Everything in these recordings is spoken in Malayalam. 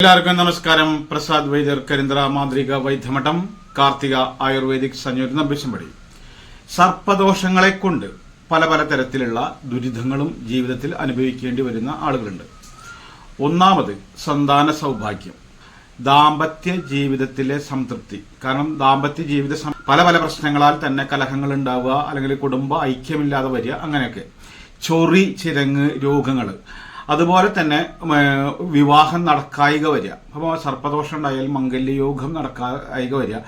എല്ലാവർക്കും നമസ്കാരം. പ്രസാദ് വൈദ്യർ കരിന്ദ്ര മാന്ത്രിക വൈദ്യമഠം കാർത്തിക ആയുർവേദിക് സംയോജന ബിശമ്പടി സർപ്പദോഷങ്ങളെ കൊണ്ട് പല പല തരത്തിലുള്ള ദുരിതങ്ങളും ജീവിതത്തിൽ അനുഭവിക്കേണ്ടി വരുന്ന ആളുകളുണ്ട്. ഒന്നാമത് സന്താന സൗഭാഗ്യം. ദാമ്പത്യ ജീവിതത്തിലെ സംതൃപ്തി. കാരണം ദാമ്പത്യ ജീവിത പല പല പ്രശ്നങ്ങളാൽ തന്നെ കലഹങ്ങൾ ഉണ്ടാവുക അല്ലെങ്കിൽ കുടുംബ ഐക്യമില്ലാതെ വരിക അങ്ങനെയൊക്കെ. ചൊറി ചിരങ്ങ് രോഗങ്ങൾ അതുപോലെ തന്നെ വിവാഹം നടക്കായിക വരിക. അപ്പോൾ സർപ്പദോഷം ഉണ്ടായാൽ മംഗല്യയോഗം നടക്കായിക വരിക.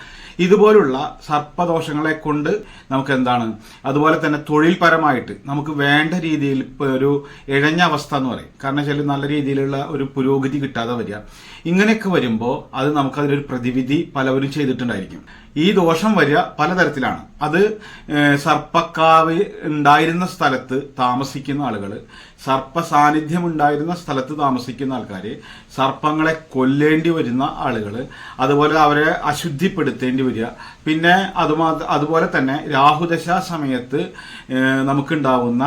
ഇതുപോലുള്ള സർപ്പദോഷങ്ങളെ കൊണ്ട് നമുക്ക് എന്താണ് അതുപോലെ തന്നെ തൊഴിൽപരമായിട്ട് നമുക്ക് വേണ്ട രീതിയിൽ ഒരു ഇഴഞ്ഞ അവസ്ഥ എന്ന് പറയും. കാരണം വെച്ചാൽ നല്ല രീതിയിലുള്ള ഒരു പുരോഗതി കിട്ടാതെ വരിക. ഇങ്ങനെയൊക്കെ വരുമ്പോൾ അത് നമുക്കതിലൊരു പ്രതിവിധി പലവരും ചെയ്തിട്ടുണ്ടായിരിക്കും. ഈ ദോഷം വരിക പലതരത്തിലാണ്. അത് സർപ്പക്കാവ് ഉണ്ടായിരുന്ന സ്ഥലത്ത് താമസിക്കുന്ന ആളുകൾ സർപ്പ സാന്നിധ്യം ഉണ്ടായിരുന്ന സ്ഥലത്ത് താമസിക്കുന്ന ആൾക്കാർ സർപ്പങ്ങളെ കൊല്ലേണ്ടി വരുന്ന ആളുകൾ അതുപോലെ അവരെ അശുദ്ധിപ്പെടുത്തേണ്ടി വരിക. പിന്നെ അതുമാ അതുപോലെ തന്നെ രാഹുദശ സമയത്ത് നമുക്കുണ്ടാവുന്ന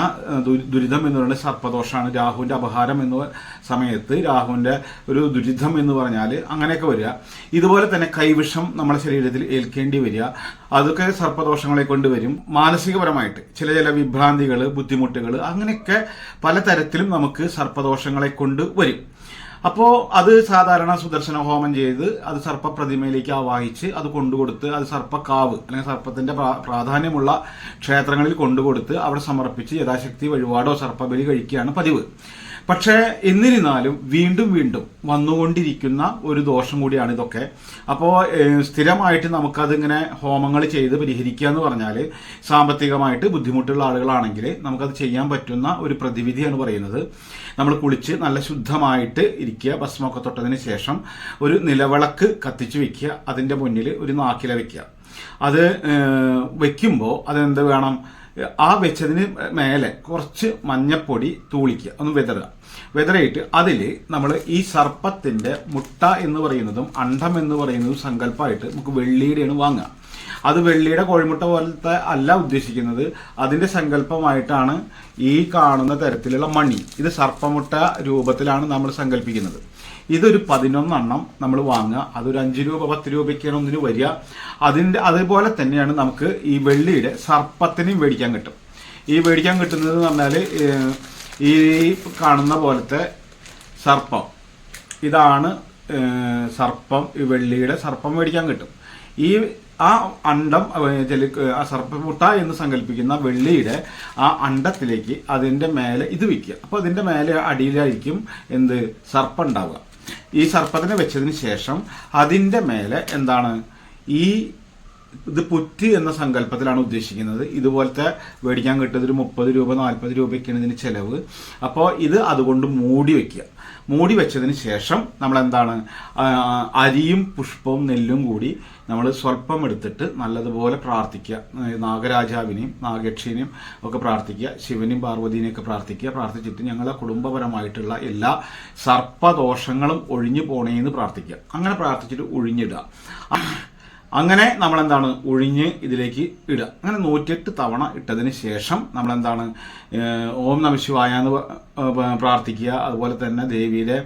ദുരിതം എന്ന് പറയുന്നത് സർപ്പദോഷമാണ് രാഹുവിന്റെ അപഹാരം എന്ന സമയത്ത് രാഹുവിന്റെ ഒരു ദുരിതം എന്ന് പറഞ്ഞാൽ അങ്ങനെയൊക്കെ വരിക. ഇതുപോലെ തന്നെ കൈവിഷം നമ്മുടെ ശരീരത്തിൽ ഏൽക്കേണ്ടി വരിക. അതൊക്കെ സർപ്പദോഷങ്ങളെ കൊണ്ടുവരും മാനസികപരമായിട്ട് ചില ചില വിഭ്രാന്തികൾ ബുദ്ധിമുട്ടുകൾ അങ്ങനെയൊക്കെ പലതരത്തിലും നമുക്ക് സർപ്പദോഷങ്ങളെ കൊണ്ട് വരും. അപ്പോൾ അത് സാധാരണ സുദർശന ഹോമം ചെയ്ത് അത് സർപ്പ പ്രതിമയിലേക്ക് ആവാഹിച്ച് അത് കൊണ്ടുകൊടുത്ത് അത് സർപ്പക്കാവ് അല്ലെങ്കിൽ സർപ്പത്തിന്റെ പ്രാധാന്യമുള്ള ക്ഷേത്രങ്ങളിൽ കൊണ്ടുകൊടുത്ത് അവിടെ സമർപ്പിച്ച് യഥാശക്തി വഴിപാടോ സർപ്പബലി കഴിക്കുകയാണ് പതിവ്. പക്ഷേ എന്നിരുന്നാലും വീണ്ടും വീണ്ടും വന്നുകൊണ്ടിരിക്കുന്ന ഒരു ദോഷം കൂടിയാണ് ഇതൊക്കെ. അപ്പോൾ സ്ഥിരമായിട്ട് നമുക്കതിങ്ങനെ ഹോമങ്ങൾ ചെയ്ത് പരിഹരിക്കുക എന്ന് പറഞ്ഞാൽ സാമ്പത്തികമായിട്ട് ബുദ്ധിമുട്ടുള്ള ആളുകളാണെങ്കിൽ നമുക്കത് ചെയ്യാൻ പറ്റുന്ന ഒരു പ്രതിവിധിയാണ് പറയുന്നത്. നമ്മൾ കുളിച്ച് നല്ല ശുദ്ധമായിട്ട് ഇരിക്കുക ഭസ്മൊക്കെ തൊട്ടതിന് ശേഷം ഒരു നിലവിളക്ക് കത്തിച്ച് വെക്കുക അതിന്റെ മുന്നിൽ ഒരു നാക്കില വെക്കുക. അത് വെക്കുമ്പോൾ അതെന്ത് വേണം? ആ വെച്ചതിന് മേലെ കുറച്ച് മഞ്ഞപ്പൊടി തൂളിക്കുക. ഒന്ന് വിതറുക. വിതറിയിട്ട് അതിൽ നമ്മൾ ഈ സർപ്പത്തിന്റെ മുട്ട എന്ന് പറയുന്നതും അണ്ടം എന്ന് പറയുന്നതും സങ്കല്പമായിട്ട് നമുക്ക് വെള്ളിയുടെയാണ് വാങ്ങുക. അത് വെള്ളിയുടെ കോഴിമുട്ട പോലത്തെ അല്ല ഉദ്ദേശിക്കുന്നത്. അതിന്റെ സങ്കല്പമായിട്ടാണ് ഈ കാണുന്ന തരത്തിലുള്ള മണി. ഇത് സർപ്പമുട്ട രൂപത്തിലാണ് നമ്മൾ സങ്കല്പിക്കുന്നത്. ഇതൊരു പതിനൊന്നെണ്ണം നമ്മൾ വാങ്ങുക. അതൊരു അഞ്ച് രൂപ പത്ത് രൂപയ്ക്കാണ് ഒന്നിന് വരിക. അതിന്റെ അതുപോലെ തന്നെയാണ് നമുക്ക് ഈ വെള്ളിയുടെ സർപ്പത്തിനെയും മേടിക്കാൻ കിട്ടും. ഈ മേടിക്കാൻ കിട്ടുന്നത് എന്ന് പറഞ്ഞാൽ ഈ കാണുന്ന പോലത്തെ സർപ്പം. ഇതാണ് സർപ്പം ഈ വെള്ളിയുടെ സർപ്പം മേടിക്കാൻ കിട്ടും. ഈ ആ അണ്ടം ആ സർപ്പമുട്ട എന്ന് സങ്കല്പിക്കുന്ന വെള്ളിയുടെ ആ അണ്ടത്തിലേക്ക് അതിന്റെ മേലെ ഇത് വിൽക്കുക അപ്പോൾ അതിന്റെ മേലെ അടിയിലായിരിക്കും എന്ത്? സർപ്പം ഉണ്ടാവുക. ഈ സർപ്പത്തിനെ വെച്ചതിന് ശേഷം അതിന്റെ മേലെ എന്താണ്? ഈ ഇത് പുറ്റ് എന്ന സങ്കല്പത്തിലാണ് ഉദ്ദേശിക്കുന്നത്. ഇതുപോലത്തെ മേടിക്കാൻ കിട്ടുന്നത് ഒരു മുപ്പത് രൂപ നാൽപ്പത് രൂപയ്ക്കാണ് ഇതിന് ചെലവ്. അപ്പോൾ ഇത് അതുകൊണ്ട് മൂടി വെക്കുക. മൂടി വെച്ചതിന് ശേഷം നമ്മൾ എന്താണ് അരിയും പുഷ്പവും നെല്ലും കൂടി നമ്മൾ സ്വല്പം എടുത്തിട്ട് നല്ലതുപോലെ പ്രാർത്ഥിക്കുക. നാഗരാജാവിനെയും നാഗക്ഷിനെയും ഒക്കെ പ്രാർത്ഥിക്കുക. ശിവനെയും പാർവതിനെയും ഒക്കെ പ്രാർത്ഥിക്കുക. പ്രാർത്ഥിച്ചിട്ട് ഞങ്ങളെ കുടുംബപരമായിട്ടുള്ള എല്ലാ സർപ്പദോഷങ്ങളും ഒഴിഞ്ഞു പോണേന്ന് പ്രാർത്ഥിക്കുക. അങ്ങനെ പ്രാർത്ഥിച്ചിട്ട് ഒഴിഞ്ഞിടുക. അങ്ങനെ നമ്മൾ എന്താണ് ഒഴിഞ്ഞ് ഇതിലേക്ക് ഇടുക. അങ്ങനെ നൂറ്റിയെട്ട് തവണ ഇട്ടതിന് ശേഷം നമ്മൾ എന്താണ് ഓം നമ ശിവായ എന്ന് പ്രാർത്ഥിക്കുക. അതുപോലെ തന്നെ ദേവിയുടെ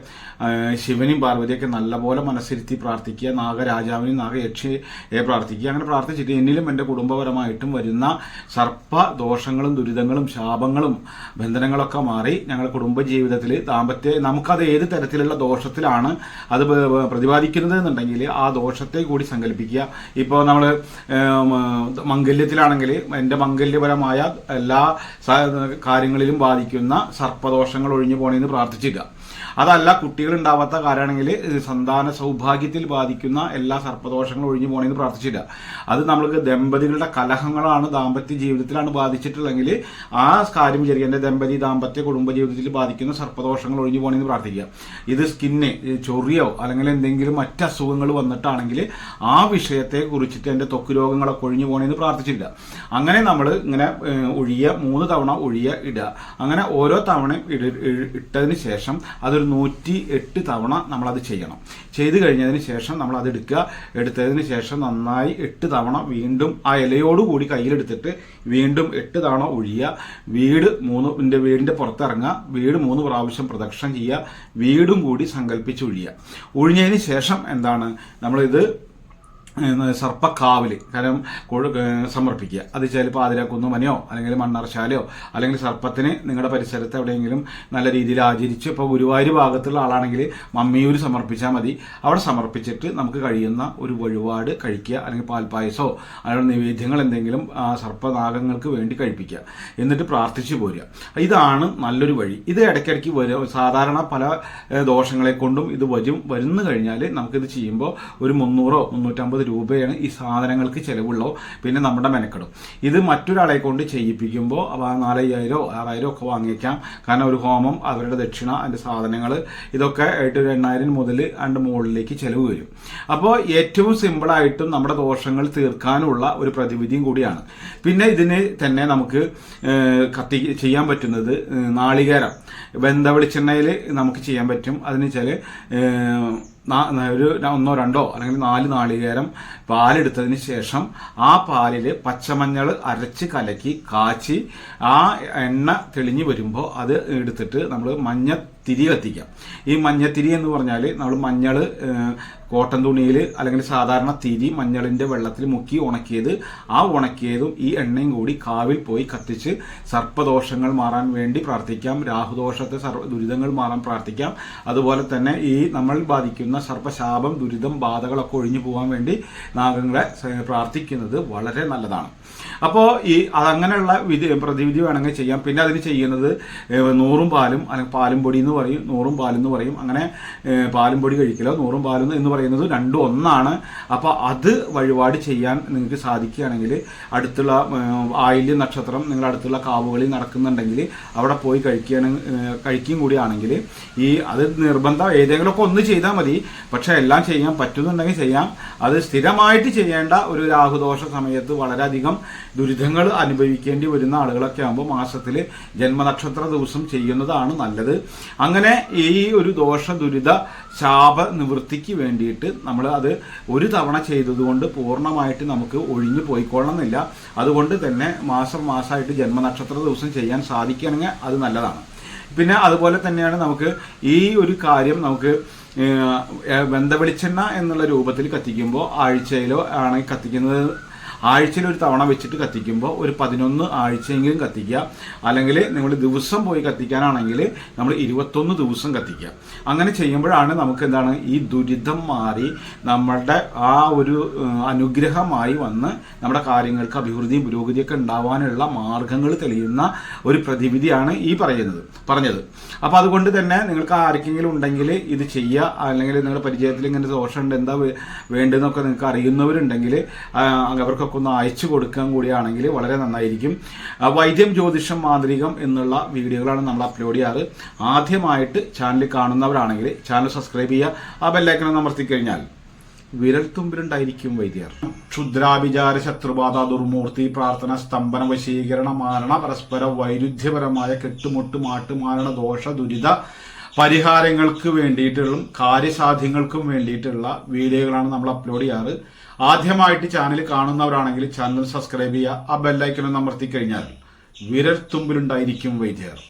ശിവനും പാർവതിയൊക്കെ നല്ലപോലെ മനസ്സിരുത്തി പ്രാർത്ഥിക്കുക. നാഗരാജാവിനും നാഗയക്ഷിയെ പ്രാർത്ഥിക്കുക. അങ്ങനെ പ്രാർത്ഥിച്ചിട്ട് എന്നിലും എന്റെ കുടുംബപരമായിട്ടും വരുന്ന സർപ്പ ദോഷങ്ങളും ദുരിതങ്ങളും ശാപങ്ങളും ബന്ധനങ്ങളൊക്കെ മാറി ഞങ്ങളുടെ കുടുംബജീവിതത്തിൽ ദാമ്പത്യ നമുക്കത് ഏത് തരത്തിലുള്ള ദോഷത്തിലാണ് അത് പ്രതിപാദിക്കുന്നത് എന്നുണ്ടെങ്കിൽ ആ ദോഷത്തെ കൂടി സങ്കല്പിക്കുക. ഇപ്പോൾ നമ്മൾ മംഗല്യത്തിലാണെങ്കിൽ എന്റെ മംഗല്യപരമായ എല്ലാ കാര്യങ്ങളിലും ബാധിക്കുന്ന സർപ്പദോഷങ്ങൾ ഒഴിഞ്ഞു പോകണമെന്ന് പ്രാർത്ഥിച്ചില്ല അതല്ല കുട്ടികൾ ഉണ്ടാവാത്ത കാര്യമാണെങ്കിൽ സന്താന സൗഭാഗ്യത്തിൽ ബാധിക്കുന്ന എല്ലാ സർപ്പദോഷങ്ങളും ഒഴിഞ്ഞു പോകണമെന്ന് പ്രാർത്ഥിച്ചില്ല. അത് നമ്മൾക്ക് ദമ്പതികളുടെ കലഹങ്ങളാണ് ദാമ്പത്യ ജീവിതത്തിലാണ് ബാധിച്ചിട്ടുള്ളെങ്കിൽ ആ കാര്യം വിചാരിക്കുക. ദമ്പതി ദാമ്പത്യ കുടുംബ ജീവിതത്തിൽ ബാധിക്കുന്ന സർപ്പദോഷങ്ങൾ ഒഴിഞ്ഞു പോകണമെന്ന് പ്രാർത്ഥിക്കുക. ഇത് സ്കിന്ന് ചൊറിയോ അല്ലെങ്കിൽ എന്തെങ്കിലും മറ്റ് അസുഖങ്ങൾ വന്നിട്ടാണെങ്കിൽ ആ വിഷയത്തെ കുറിച്ചിട്ട് എന്റെ ത്വക്ക് രോഗങ്ങളൊക്കെ ഒഴിഞ്ഞു പോകണമെന്ന് പ്രാർത്ഥിച്ചില്ല. അങ്ങനെ നമ്മൾ ഇങ്ങനെ ഒഴിയ മൂന്ന് തവണ ഒഴിയ ഇടുക. അങ്ങനെ ഓരോ തവണയും ഇട- ഇട്ടതിന് ശേഷം അതൊരു നൂറ്റി എട്ട് തവണ നമ്മളത് ചെയ്യണം. ചെയ്ത് കഴിഞ്ഞതിന് ശേഷം നമ്മൾ അത് എടുക്കുക എടുത്തതിന് ശേഷം നന്നായി എട്ട് തവണ വീണ്ടും ആ ഇലയോടുകൂടി കയ്യിലെടുത്തിട്ട് വീണ്ടും എട്ട് തവണ ഒഴിയുക. വീട് മൂന്ന് വീടിന്റെ പുറത്തിറങ്ങുക. വീട് മൂന്ന് പ്രാവശ്യം പ്രദക്ഷിണം ചെയ്യുക. വീടും കൂടി സങ്കല്പിച്ച് ഒഴിയുക. ഒഴിഞ്ഞതിന് ശേഷം എന്താണ്? നമ്മളിത് ഏഹ് സർപ്പക്കാവിൽ. കാരണം കൊഴു- സമർപ്പിക്കുക. അത് ചിലപ്പോൾ ആതിരാക്കുന്ന് അല്ലെങ്കിൽ മണ്ണർശാലയോ അല്ലെങ്കിൽ സർപ്പത്തിന് നിങ്ങളുടെ പരിസരത്ത് എവിടെയെങ്കിലും നല്ല രീതിയിൽ ആചരിച്ച് ഇപ്പോൾ ഗുരുവായൂർ ഭാഗത്തുള്ള ആളാണെങ്കിൽ മമ്മിയൂർ സമർപ്പിച്ചാൽ മതി. അവിടെ സമർപ്പിച്ചിട്ട് നമുക്ക് കഴിയുന്ന ഒരു വഴിപാട് കഴിക്കുക അല്ലെങ്കിൽ പാൽപ്പായസോ അല്ലെങ്കിൽ നിവേദ്യങ്ങൾ എന്തെങ്കിലും സർപ്പനാഗങ്ങൾക്ക് വേണ്ടി കഴിപ്പിക്കുക. എന്നിട്ട് പ്രാർത്ഥിച്ചു പോരുക. ഇതാണ് നല്ലൊരു വഴി. ഇത് ഇടയ്ക്കിടയ്ക്ക് വരും സാധാരണ പല ദോഷങ്ങളെ കൊണ്ടും ഇത് വരും. വരുന്നു കഴിഞ്ഞാൽ നമുക്കിത് ചെയ്യുമ്പോൾ ഒരു മുന്നൂറോ മുന്നൂറ്റമ്പത് രൂപയാണ് ഈ സാധനങ്ങൾക്ക് ചിലവുള്ളോ പിന്നെ നമ്മുടെ മെനക്കെടും. ഇത് മറ്റൊരാളെ കൊണ്ട് ചെയ്യിപ്പിക്കുമ്പോൾ നാലയ്യായിരോ ആറായിരോ ഒക്കെ വാങ്ങിക്കാം കാരണം ഒരു ഹോമം അവരുടെ ദക്ഷിണ അതിന്റെ സാധനങ്ങൾ ഇതൊക്കെ ആയിട്ട് ഒരു എണ്ണായിരം മുതൽ അതിന്റെ മുകളിലേക്ക് ചിലവ് വരും. അപ്പോൾ ഏറ്റവും സിമ്പിളായിട്ടും നമ്മുടെ ദോഷങ്ങൾ തീർക്കാനുള്ള ഒരു പ്രതിവിധിയും കൂടിയാണ്. പിന്നെ ഇതിന് തന്നെ നമുക്ക് കത്തി ചെയ്യാൻ പറ്റുന്നത് നാളികേരം. വെന്ത വെളിച്ചെണ്ണയിൽ നമുക്ക് ചെയ്യാൻ പറ്റും. അതിന് ന- ഒരു ഒന്നോ രണ്ടോ അല്ലെങ്കിൽ നാല് നാളികേരം പാലെടുത്തതിന് ശേഷം ആ പാലിൽ പച്ചമഞ്ഞൾ അരച്ച് കലക്കി കാച്ചി ആ എണ്ണ തെളിഞ്ഞു വരുമ്പോൾ അത് എടുത്തിട്ട് നമ്മൾ മഞ്ഞ തിരി കത്തിക്കാം. ഈ മഞ്ഞത്തിരി എന്ന് പറഞ്ഞാൽ നമ്മൾ മഞ്ഞൾ കോട്ടൺ തുണിയിൽ അല്ലെങ്കിൽ സാധാരണ തിരി മഞ്ഞളിന്റെ വെള്ളത്തിൽ മുക്കി ഉണക്കിയത് ആ ഉണക്കിയതും ഈ എണ്ണയും കൂടി കാവിൽ പോയി കത്തിച്ച് സർപ്പദോഷങ്ങൾ മാറാൻ വേണ്ടി പ്രാർത്ഥിക്കാം. രാഹുദോഷത്തെ സർവ ദുരിതങ്ങൾ മാറാൻ പ്രാർത്ഥിക്കാം. അതുപോലെ തന്നെ ഈ നമ്മൾ ബാധിക്കുന്ന സർപ്പശാപം ദുരിതം ബാധകളൊക്കെ ഒഴിഞ്ഞു പോകാൻ വേണ്ടി നാഗങ്ങളെ പ്രാർത്ഥിക്കുന്നത് വളരെ നല്ലതാണ്. അപ്പോൾ ഈ അതങ്ങനെയുള്ള വിധി പ്രതിവിധി വേണമെങ്കിൽ ചെയ്യാം. പിന്നെ അതിന് ചെയ്യുന്നത് നൂറും പാലും അല്ലെങ്കിൽ പാലും പൊടി എന്ന് പറയും നൂറും പാലും എന്ന് പറയും. അങ്ങനെ പാലും പൊടി കഴിക്കില്ല നൂറും പാലും എന്ന് പറയുന്നത് രണ്ടും ഒന്നാണ്. അപ്പോൾ അത് വഴിപാട് ചെയ്യാൻ നിങ്ങൾക്ക് സാധിക്കുകയാണെങ്കിൽ അടുത്തുള്ള ആയില്യ നക്ഷത്രം നിങ്ങൾ അടുത്തുള്ള കാവുകളിൽ നടക്കുന്നുണ്ടെങ്കിൽ അവിടെ പോയി കഴിക്കുകയാണെങ്കിൽ കഴിക്കുകയും കൂടിയാണെങ്കിൽ ഈ അത് നിർബന്ധം ഏതെങ്കിലുമൊക്കെ ഒന്ന് ചെയ്താൽ മതി. പക്ഷേ എല്ലാം ചെയ്യാൻ പറ്റുന്നുണ്ടെങ്കിൽ ചെയ്യാം. അത് സ്ഥിരമായിട്ട് ചെയ്യേണ്ട ഒരു രാഹുദോഷ സമയത്ത് വളരെയധികം ദുരിതങ്ങൾ അനുഭവിക്കേണ്ടി വരുന്ന ആളുകളൊക്കെ ആകുമ്പോൾ മാസത്തിൽ ജന്മനക്ഷത്ര ദിവസം ചെയ്യുന്നതാണ് നല്ലത്. അങ്ങനെ ഈ ഒരു ദോഷ ദുരിത ശാപ നിവൃത്തിക്ക് വേണ്ടിയിട്ട് നമ്മൾ അത് ഒരു തവണ ചെയ്തതുകൊണ്ട് പൂർണമായിട്ട് നമുക്ക് ഒഴിഞ്ഞു പോയിക്കൊള്ളണമെന്നില്ല. അതുകൊണ്ട് തന്നെ മാസം മാസമായിട്ട് ജന്മനക്ഷത്ര ദിവസം ചെയ്യാൻ സാധിക്കുകയാണെങ്കിൽ അത് നല്ലതാണ്. പിന്നെ അതുപോലെ തന്നെയാണ് നമുക്ക് ഈ ഒരു കാര്യം നമുക്ക് ബന്ധവെളിച്ചെണ്ണ എന്നുള്ള രൂപത്തിൽ കത്തിക്കുമ്പോൾ ആഴ്ചയിലോ ആണ് കത്തിക്കുന്നത് ആഴ്ചയിൽ ഒരു തവണ വെച്ചിട്ട് കത്തിക്കുമ്പോൾ ഒരു പതിനൊന്ന് ആഴ്ചയെങ്കിലും കത്തിക്കുക. അല്ലെങ്കിൽ നിങ്ങൾ ദിവസം പോയി കത്തിക്കാനാണെങ്കിൽ നമ്മൾ ഇരുപത്തൊന്ന് ദിവസം കത്തിക്കുക. അങ്ങനെ ചെയ്യുമ്പോഴാണ് നമുക്ക് എന്താണ് ഈ ദുരിതം മാറി നമ്മളുടെ ആ ഒരു അനുഗ്രഹമായി വന്ന് നമ്മുടെ കാര്യങ്ങൾക്ക് അഭിവൃദ്ധിയും പുരോഗതിയൊക്കെ ഉണ്ടാവാനുള്ള മാർഗങ്ങൾ തെളിയുന്ന ഒരു പ്രതിവിധിയാണ് ഈ പറയുന്നത് പറഞ്ഞത്. അപ്പോൾ അതുകൊണ്ട് തന്നെ നിങ്ങൾക്ക് ആർക്കെങ്കിലും ഉണ്ടെങ്കിൽ ഇത് ചെയ്യുക. അല്ലെങ്കിൽ നിങ്ങളുടെ പരിചയത്തിൽ ഇങ്ങനെ ദോഷമുണ്ട് എന്താ വേണ്ടതെന്നൊക്കെ നിങ്ങൾക്ക് അറിയുന്നവരുണ്ടെങ്കിൽ അവർക്കൊക്കെ ഒന്ന് അയച്ചു കൊടുക്കാൻ കൂടിയാണെങ്കിൽ വളരെ നന്നായിരിക്കും. വൈദ്യം ജ്യോതിഷം മാന്ത്രികം എന്നുള്ള വീഡിയോകളാണ് നമ്മൾ അപ്ലോഡ് ചെയ്യാറ്. ആദ്യമായിട്ട് ചാനൽ കാണുന്നവരാണെങ്കിൽ ചാനൽ സബ്സ്ക്രൈബ് ചെയ്യുക. ആ ബെല്ലൈക്കൺ അമർത്തി കഴിഞ്ഞാൽ വിരൽത്തുമ്പിലുണ്ടായിരിക്കും വൈദ്യർ. ക്ഷുദ്രാഭിചാര ശത്രുബാധ ദുർമൂർത്തി പ്രാർത്ഥന സ്തംഭന വശീകരണ മാരണ പരസ്പര വൈരുദ്ധ്യപരമായ കെട്ടുമുട്ട് മാട്ടുമാരണ ദോഷ ദുരിത പരിഹാരങ്ങൾക്ക് വേണ്ടിയിട്ടുള്ള കാര്യസാധ്യങ്ങൾക്കും വേണ്ടിയിട്ടുള്ള വീഡിയോകളാണ് നമ്മൾ അപ്ലോഡ് ചെയ്യാറ്. ആദ്യമായിട്ട് ചാനൽ കാണുന്നവരാണെങ്കിൽ ചാനൽ സബ്സ്ക്രൈബ് ചെയ്യുക ആ ബെല്ലൈക്കൺ അമർത്തി കഴിഞ്ഞാൽ വിരൽ തുമ്പിലുണ്ടായിരിക്കും വൈദ്യർ.